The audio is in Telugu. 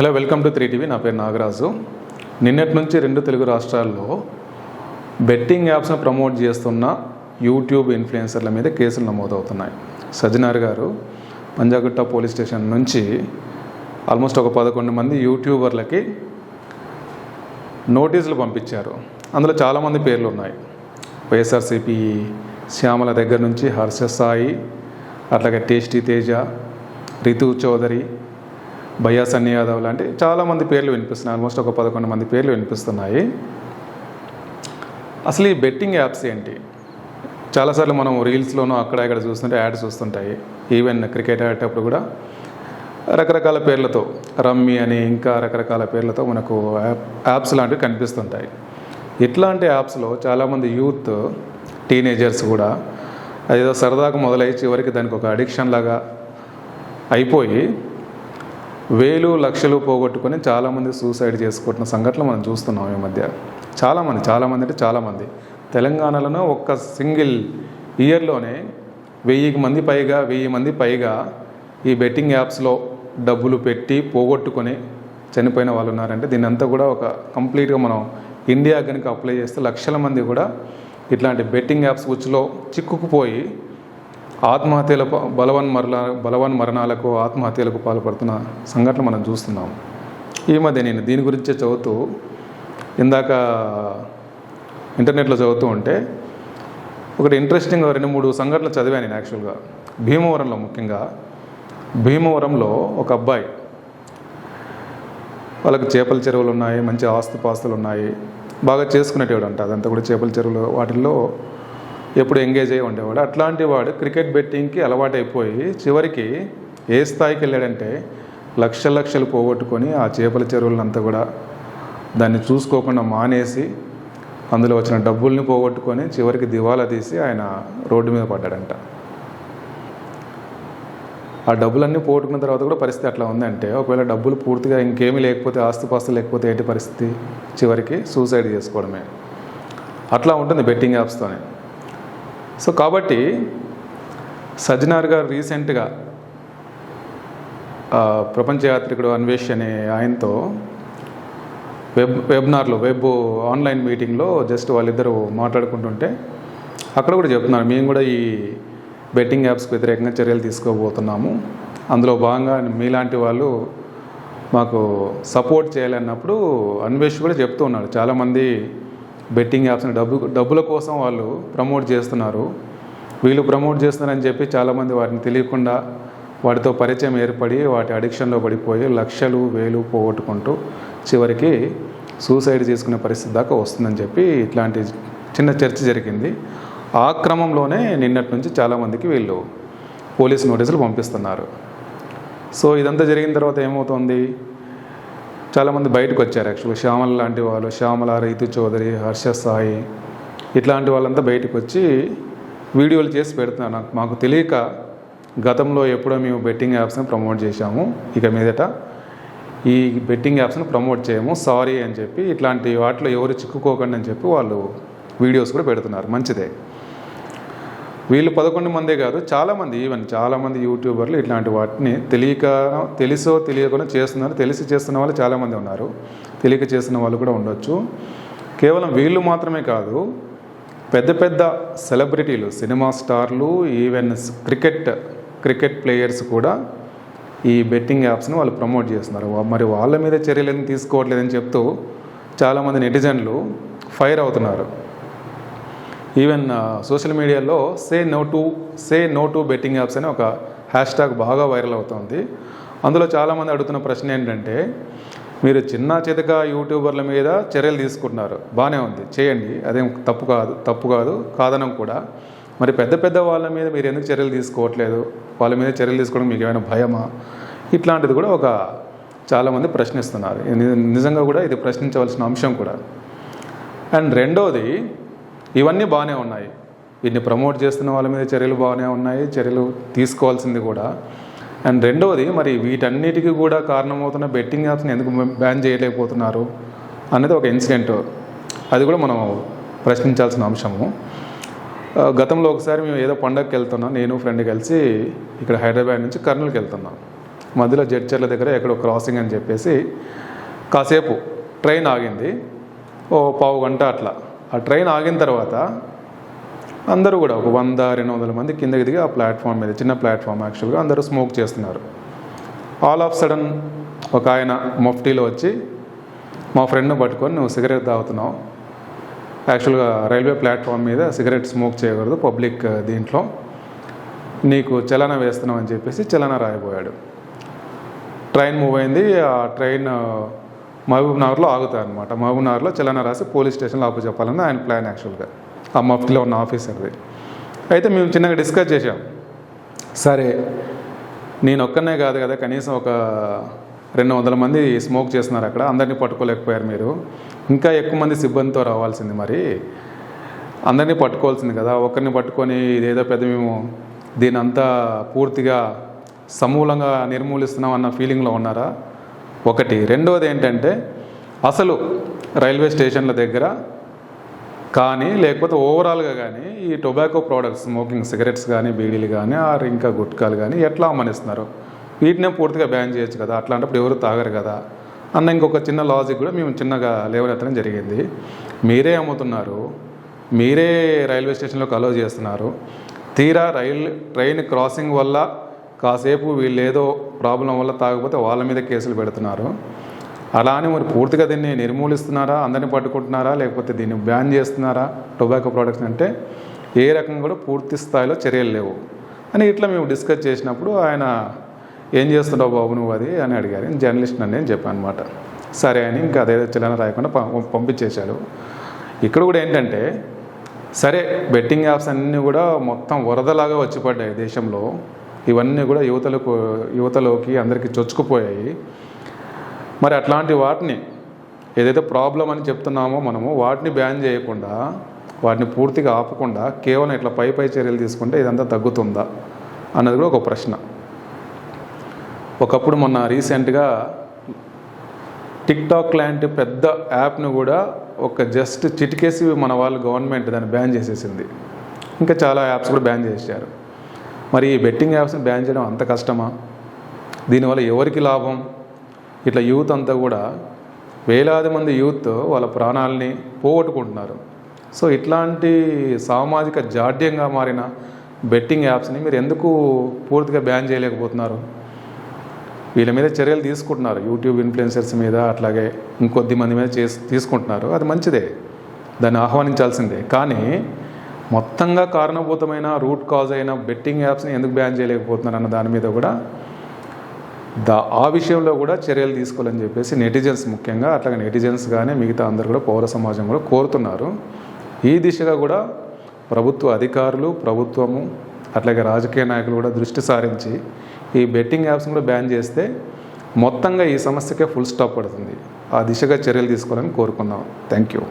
Hello welcome to three TV. నా పేరు నాగరాజు. నిన్నటి నుంచి రెండు తెలుగు రాష్ట్రాల్లో బెట్టింగ్ యాప్స్ను ప్రమోట్ చేస్తున్న యూట్యూబ్ ఇన్ఫ్లుయెన్సర్ల మీద కేసులు నమోదవుతున్నాయి. సజ్జనార్ గారు పంజాగుట్ట పోలీస్ స్టేషన్ నుంచి ఆల్మోస్ట్ ఒక పదకొండు మంది యూట్యూబర్లకి నోటీసులు పంపించారు. అందులో చాలామంది పేర్లు ఉన్నాయి. వైఎస్ఆర్సీపీ శ్యామల దగ్గర నుంచి హర్ష సాయి అట్లాగే టేస్టీ తేజ రితు చౌదరి భయ్యా సన్నీ యాదవ్ లాంటి చాలామంది పేర్లు వినిపిస్తున్నాయి. ఆల్మోస్ట్ ఒక పదకొండు మంది పేర్లు వినిపిస్తున్నాయి. అసలు ఈ బెట్టింగ్ యాప్స్ ఏంటి? చాలాసార్లు మనం రీల్స్లోనూ అక్కడ ఇక్కడ చూస్తుంటే యాడ్స్ వస్తుంటాయి. ఈవెన్ క్రికెట్ ఆడేటప్పుడు కూడా రకరకాల పేర్లతో రమ్మీ అని ఇంకా రకరకాల పేర్లతో మనకు యాప్ యాప్స్ లాంటివి కనిపిస్తుంటాయి. ఇట్లాంటి యాప్స్లో చాలామంది యూత్ టీనేజర్స్ కూడా అదేదో సరదాగా మొదలై చివరికి దానికి ఒక అడిక్షన్ లాగా అయిపోయి వేలు లక్షలు పోగొట్టుకొని చాలామంది సూసైడ్ చేసుకుంటున్న సంఘటనలు మనం చూస్తున్నాం ఈ మధ్య. చాలామంది చాలామంది అంటే చాలామంది. తెలంగాణలోనే ఒక్క సింగిల్ ఇయర్లోనే వెయ్యికి మంది పైగా వెయ్యి మంది పైగా ఈ బెట్టింగ్ యాప్స్లో డబ్బులు పెట్టి పోగొట్టుకొని చనిపోయిన వాళ్ళు ఉన్నారంటే దీని అంతా కూడా ఒక కంప్లీట్గా మనం ఇండియా కనుక అప్లై చేస్తే లక్షల మంది కూడా ఇట్లాంటి బెట్టింగ్ యాప్స్ ఉచ్చులో చిక్కుకుపోయి ఆత్మహత్యల బలవన్ మరణ బలవన్ మరణాలకు ఆత్మహత్యలకు పాల్పడుతున్న సంఘటన మనం చూస్తున్నాం. ఈ మధ్య నేను దీని గురించే చదువుతూ ఇందాక ఇంటర్నెట్లో చదువుతూ ఉంటే ఒకటి ఇంట్రెస్టింగ్ రెండు మూడు సంఘటనలు చదివాను నేను యాక్చువల్గా. భీమవరంలో ముఖ్యంగా భీమవరంలో ఒక అబ్బాయి వాళ్ళకి చేపల చెరువులు ఉన్నాయి మంచి ఆస్తుపాస్తులు ఉన్నాయి బాగా చేసుకునేటవాడు అంట అదంతా కూడా చేపల చెరువులు వాటిల్లో ఎప్పుడు ఎంగేజ్ అయ్యి ఉండేవాడు. అట్లాంటి వాడు క్రికెట్ బెట్టింగ్కి అలవాటైపోయి చివరికి ఏ స్థాయికి వెళ్ళాడంటే లక్ష లక్షలు పోగొట్టుకొని ఆ చేపల చెరువులంతా కూడా దాన్ని చూసుకోకుండా మానేసి అందులో వచ్చిన డబ్బుల్ని పోగొట్టుకొని చివరికి దివాలా తీసి ఆయన రోడ్డు మీద పడ్డాడంట. ఆ డబ్బులన్నీ పోగొట్టుకున్న తర్వాత కూడా పరిస్థితి అట్లా ఉందంటే ఒకవేళ డబ్బులు పూర్తిగా ఇంకేమీ లేకపోతే ఆస్తిపాస్తులు లేకపోతే ఏంటి పరిస్థితి? చివరికి సూసైడ్ చేసుకోవడమే. అట్లా ఉంటుంది బెట్టింగ్ యాప్స్తోనే సో కాబట్టి సజ్జనార్ గారు రీసెంట్గా ప్రపంచయాత్రికుడు ప్రపంచ యాత్రికుడు అన్వేష్ అనే ఆయనతో వెబ్ వెబ్నార్లో వెబ్ ఆన్లైన్ మీటింగ్లో జస్ట్ వాళ్ళిద్దరూ మాట్లాడుకుంటుంటే అక్కడ కూడా చెప్తున్నారు మేము కూడా ఈ బెట్టింగ్ యాప్స్కి వ్యతిరేకంగా చర్యలు తీసుకోబోతున్నాము. అందులో భాగంగా మీలాంటి వాళ్ళు మాకు సపోర్ట్ చేయాలన్నప్పుడు అన్వేష్ కూడా చెప్తూ ఉన్నాడు చాలామంది బెట్టింగ్ యాప్స్ని డబ్బు డబ్బుల కోసం వాళ్ళు ప్రమోట్ చేస్తున్నారు. వీళ్ళు ప్రమోట్ చేస్తున్నారని చెప్పి చాలామంది వాటిని తెలియకుండా వాటితో పరిచయం ఏర్పడి వాటి అడిక్షన్లో పడిపోయి లక్షలు వేలు పోగొట్టుకుంటూ చివరికి సూసైడ్ చేసుకునే పరిస్థితి దాకా వస్తుందని చెప్పి ఇట్లాంటి చిన్న చర్చ జరిగింది. ఆ క్రమంలోనే నిన్నటి నుంచి చాలామందికి వీళ్ళు పోలీస్ నోటీసులు పంపిస్తున్నారు. సో ఇదంతా జరిగిన తర్వాత ఏమవుతుంది? చాలామంది బయటకు వచ్చారు యాక్చువల్గా. శ్యామల లాంటి వాళ్ళు శ్యామల రైతు చౌదరి హర్ష సాయి ఇట్లాంటి వాళ్ళంతా బయటకు వచ్చి వీడియోలు చేసి పెడుతున్నారు. నాకు మాకు తెలియక గతంలో ఎప్పుడో మేము బెట్టింగ్ యాప్స్ని ప్రమోట్ చేశాము. ఇక మీదట ఈ బెట్టింగ్ యాప్స్ని ప్రమోట్ చేయము. సారీ అని చెప్పి ఇట్లాంటి వాటిలో ఎవరు చిక్కుకోకండి అని చెప్పి వాళ్ళు వీడియోస్ కూడా పెడుతున్నారు. మంచిదే. వీళ్ళు పదకొండు మందే కాదు చాలామంది ఈవెన్ చాలామంది యూట్యూబర్లు ఇట్లాంటి వాటిని తెలియక తెలుసో తెలియకుండా చేస్తున్నారు. తెలిసి చేస్తున్న వాళ్ళు చాలామంది ఉన్నారు. తెలియక చేస్తున్న వాళ్ళు కూడా ఉండొచ్చు. కేవలం వీళ్ళు మాత్రమే కాదు పెద్ద పెద్ద సెలబ్రిటీలు సినిమా స్టార్లు ఈవెన్ క్రికెట్ క్రికెట్ ప్లేయర్స్ కూడా ఈ బెట్టింగ్ యాప్స్ని వాళ్ళు ప్రమోట్ చేస్తున్నారు. మరి వాళ్ళ మీద చర్యలు ఏం తీసుకోవట్లేదని చెప్తూ చాలామంది నెటిజన్లు ఫైర్ అవుతున్నారు. ఈవెన్ సోషల్ మీడియాలో say no to say no to betting apps అని ఒక హ్యాష్ ట్యాగ్ బాగా వైరల్ అవుతుంది. అందులో చాలామంది అడుగుతున్న ప్రశ్న ఏంటంటే మీరు చిన్న చితక యూట్యూబర్ల మీద చర్యలు తీసుకుంటున్నారు. బాగానే ఉంది. చేయండి. అదేం తప్పు కాదు తప్పు కాదు కాదనం కూడా. మరి పెద్ద పెద్ద వాళ్ళ మీద మీరు ఎందుకు చర్యలు తీసుకోవట్లేదు? వాళ్ళ మీద చర్యలు తీసుకోవడం మీకు ఏమైనా భయమా? ఇట్లాంటిది కూడా ఒక చాలామంది ప్రశ్నిస్తున్నారు. నిజంగా కూడా ఇది ప్రశ్నించవలసిన అంశం కూడా. అండ్ రెండోది ఇవన్నీ బాగానే ఉన్నాయి. వీటిని ప్రమోట్ చేస్తున్న వాళ్ళ మీద చర్యలు బాగానే ఉన్నాయి. చర్యలు తీసుకోవాల్సింది కూడా. అండ్ రెండవది మరి వీటన్నిటికీ కూడా కారణమవుతున్న బెట్టింగ్ యాప్స్ని ఎందుకు బ్యాన్ చేయలేకపోతున్నారు అనేది ఒక ఇన్సిడెంట్ అది కూడా మనం ప్రశ్నించాల్సిన అంశము. గతంలో ఒకసారి మేము ఏదో పండగకి వెళ్తున్నాం. నేను ఫ్రెండ్ కలిసి ఇక్కడ హైదరాబాద్ నుంచి కర్నూలుకి వెళ్తున్నాం. మధ్యలో జడ్చర్ల దగ్గర ఎక్కడో క్రాసింగ్ అని చెప్పేసి కాసేపు ట్రైన్ ఆగింది. ఓ పావు గంట అట్లా. ఆ ట్రైన్ ఆగిన తర్వాత అందరూ కూడా ఒక వంద రెండు వందల మంది కిందకి దిగి ఆ ప్లాట్ఫామ్ మీద చిన్న ప్లాట్ఫామ్ యాక్చువల్గా అందరూ స్మోక్ చేస్తున్నారు. ఆల్ ఆఫ్ సడన్ ఒక ఆయన మొఫ్టీలో వచ్చి మా ఫ్రెండ్ను పట్టుకొని నువ్వు సిగరెట్ తాగుతున్నావు. యాక్చువల్గా రైల్వే ప్లాట్ఫామ్ మీద సిగరెట్ స్మోక్ చేయకూడదు పబ్లిక్ దీంట్లో. నీకు చలన వేస్తున్నావు అని చెప్పేసి చలన రాయబోయాడు. ట్రైన్ మూవ్ అయింది ఆ ట్రైన్ మహబూబ్ నగర్లో ఆగుతాయి అనమాట మహబూబ్నగర్లో చలన రాసి పోలీస్ స్టేషన్లో ఆపు చెప్పాలని ఆయన ప్లాన్ యాక్చువల్గా. ఆ మఫ్టీలో ఉన్న ఆఫీసర్ది. అయితే మేము చిన్నగా డిస్కస్ చేశాం. సరే నేను ఒక్కనే కాదు కదా కనీసం ఒక రెండు వందల మంది స్మోక్ చేస్తున్నారు అక్కడ. అందరినీ పట్టుకోలేకపోయారు మీరు. ఇంకా ఎక్కువ మంది సిబ్బందితో రావాల్సింది మరి. అందరినీ పట్టుకోవాల్సింది కదా. ఒక్కరిని పట్టుకొని ఇదేదో పెద్ద మేము దీని అంతా పూర్తిగా సమూలంగా నిర్మూలిస్తున్నాం అన్న ఫీలింగ్లో ఉన్నారా? ఒకటి. రెండవది ఏంటంటే అసలు రైల్వే స్టేషన్ల దగ్గర కానీ లేకపోతే ఓవరాల్గా కానీ ఈ టొబాకో ప్రోడక్ట్స్ స్మోకింగ్ సిగరెట్స్ కానీ బీడీలు కానీ ఆర్ ఇంకా గుట్కాలు కానీ ఎట్లా అమ్మనిస్తున్నారు? వీటినే పూర్తిగా బ్యాన్ చేయొచ్చు కదా. అట్లాంటప్పుడు ఎవరు తాగరు కదా. అన్న ఇంకొక చిన్న లాజిక్ కూడా మేము చిన్నగా లేవనెత్తడం జరిగింది. మీరే అమ్ముతున్నారు. మీరే రైల్వే స్టేషన్లోకి అలో చేస్తున్నారు. తీరా రైల్ ట్రైన్ క్రాసింగ్ వల్ల కాసేపు వీళ్ళు ఏదో ప్రాబ్లం వల్ల తాగకపోతే వాళ్ళ మీద కేసులు పెడుతున్నారు. అలా అని మరి పూర్తిగా దీన్ని నిర్మూలిస్తున్నారా? అందరిని పట్టుకుంటున్నారా? లేకపోతే దీన్ని బ్యాన్ చేస్తున్నారా? టొబాకో ప్రోడక్ట్స్ అంటే ఏ రకంగా కూడా పూర్తి స్థాయిలో చర్యలు లేవు. అని ఇట్లా మేము డిస్కస్ చేసినప్పుడు ఆయన ఏం చేస్తున్నావు బాబు నువ్వు అది? అని అడిగారు. నేను జర్నలిస్ట్ అని నేను చెప్పాను అనమాట సరే అని ఇంకా అదే చిల్లన రాయకుండా పం- పంపించేశాడు. ఇక్కడ కూడా ఏంటంటే సరే బెట్టింగ్ యాప్స్ అన్నీ కూడా మొత్తం వరదలాగా వచ్చి పడ్డాయి దేశంలో. ఇవన్నీ కూడా యువతలకు యువతలోకి అందరికీ చొచ్చుకుపోయాయి. మరి అట్లాంటి వాటిని ఏదైతే ప్రాబ్లం అని చెప్తున్నామో మనము వాటిని బ్యాన్ చేయకుండా వాటిని పూర్తిగా ఆపకుండా కేవలం ఇట్లా పై పై చర్యలు తీసుకుంటే ఇదంతా తగ్గుతుందా అన్నది కూడా ఒక ప్రశ్న. ఒకప్పుడు మొన్న రీసెంట్గా టిక్టాక్ లాంటి పెద్ద యాప్ను కూడా ఒక జస్ట్ చిటికేసి మన వాళ్ళు గవర్నమెంట్ దాన్ని బ్యాన్ చేసేసింది. ఇంకా చాలా యాప్స్ కూడా బ్యాన్ చేశారు. మరి ఈ బెట్టింగ్ యాప్స్ని బ్యాన్ చేయడం అంత కష్టమా? దీనివల్ల ఎవరికి లాభం? ఇట్లా యూత్ అంతా కూడా వేలాది మంది యూత్ వాళ్ళ ప్రాణాలని పోగొట్టుకుంటున్నారు. సో ఇట్లాంటి సామాజిక జాడ్యంగా మారిన బెట్టింగ్ యాప్స్ని మీరు ఎందుకు పూర్తిగా బ్యాన్ చేయలేకపోతున్నారు? వీళ్ళ మీద చర్యలు తీసుకుంటున్నారు. యూట్యూబ్ ఇన్ఫ్లుయెన్సర్స్ మీద అట్లాగే ఇంకొద్ది మంది మీద చేసి తీసుకుంటున్నారు. అది మంచిదే. దాన్ని ఆహ్వానించాల్సిందే. కానీ మొత్తంగా కారణభూతమైన రూట్ కాజ్ అయిన బెట్టింగ్ యాప్స్ని ఎందుకు బ్యాన్ చేయలేకపోతున్నారు అన్న దాని మీద కూడా దా ఆ విషయంలో కూడా చర్యలు తీసుకోవాలని చెప్పేసి నెటిజన్స్ ముఖ్యంగా అట్లాగే నెటిజన్స్ కానీ మిగతా అందరు కూడా పౌర సమాజం కూడా కోరుతున్నారు. ఈ దిశగా కూడా ప్రభుత్వ అధికారులు ప్రభుత్వము అట్లాగే రాజకీయ నాయకులు కూడా దృష్టి సారించి ఈ బెట్టింగ్ యాప్స్ కూడా బ్యాన్ చేస్తే మొత్తంగా ఈ సమస్యకే ఫుల్ స్టాప్ పడుతుంది. ఆ దిశగా చర్యలు తీసుకోవాలని కోరుకున్నాం థ్యాంక్ యూ.